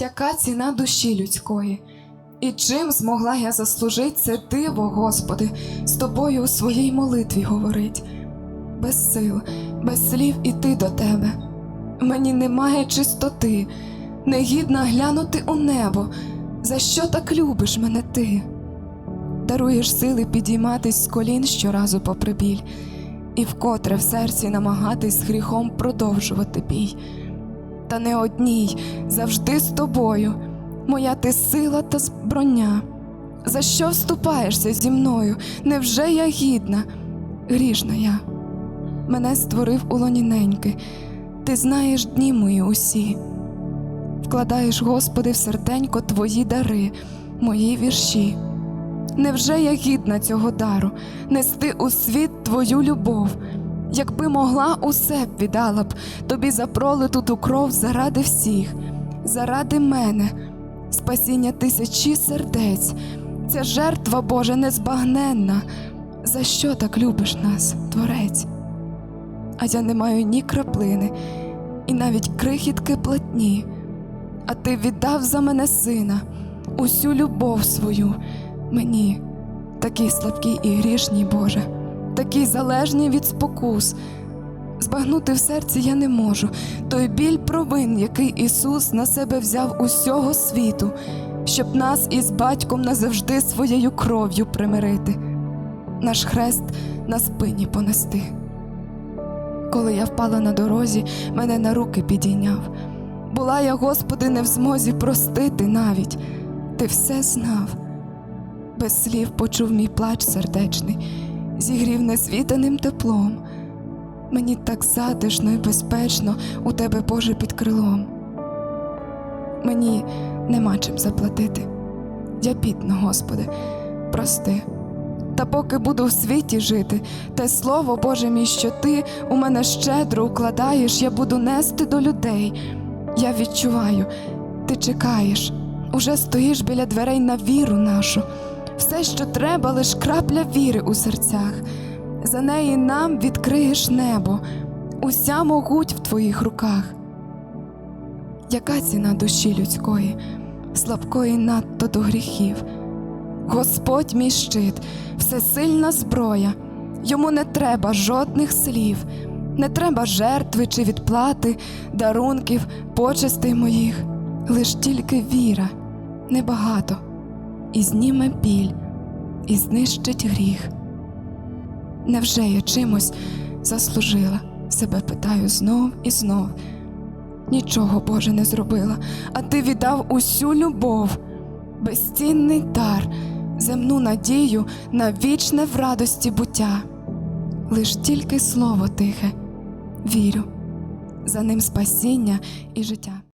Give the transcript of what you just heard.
Яка ціна душі людської? І чим змогла я заслужить це диво, Господи, з тобою у своїй молитві говорить? Без сил, без слів іти до тебе. Мені немає чистоти, негідна глянути у небо. За що так любиш мене ти? Даруєш сили підійматись з колін щоразу попри біль, і вкотре в серці намагатись з гріхом продовжувати бій. Та не одній, завжди з тобою, моя ти сила та зброня. За що вступаєшся зі мною? Невже я гідна? Грішна я. Мене створив у лоні неньки, ти знаєш дні мої усі. Вкладаєш, Господи, в серденько твої дари, мої вірші. Невже я гідна цього дару, нести у світ твою любов? Якби могла, усе б віддала б тобі за пролиту ту кров заради всіх, заради мене, спасіння тисячі сердець, ця жертва Божа незбагненна. За що так любиш нас, Творець? А я не маю ні краплини, і навіть крихітки платні, а ти віддав за мене сина, усю любов свою. Мені, такий слабкий і грішній Боже, такий залежний від спокус. Збагнути в серці я не можу той біль провин, який Ісус на себе взяв усього світу, щоб нас із батьком назавжди своєю кров'ю примирити, наш хрест на спині понести. Коли я впала на дорозі, мене на руки підійняв. Була я, Господи, не в змозі простити навіть, ти все знав без слів почув мій плач сердечний, зігрів несвітаним теплом. Мені так затишно і безпечно у тебе, Боже, під крилом. Мені нема чим заплатити. Я бідна, Господи, прости. Та поки буду в світі жити, те слово, Боже мій, що ти у мене щедро укладаєш, я буду нести до людей. Я відчуваю, ти чекаєш, уже стоїш біля дверей на віру нашу. Все, що треба, лиш крапля віри у серцях. За неї нам відкриєш небо, уся могуть в твоїх руках. Яка ціна душі людської, слабкої надто до гріхів? Господь мій щит, всесильна зброя, йому не треба жодних слів, не треба жертви чи відплати, дарунків, почестей моїх, лиш тільки віра, небагато і зніме біль, і знищить гріх. Невже я чимось заслужила? Себе питаю знов і знов. Нічого, Боже, не зробила, а ти віддав усю любов, безцінний дар, земну надію на вічне в радості буття. Лиш тільки слово тихе, вірю, за ним спасіння і життя.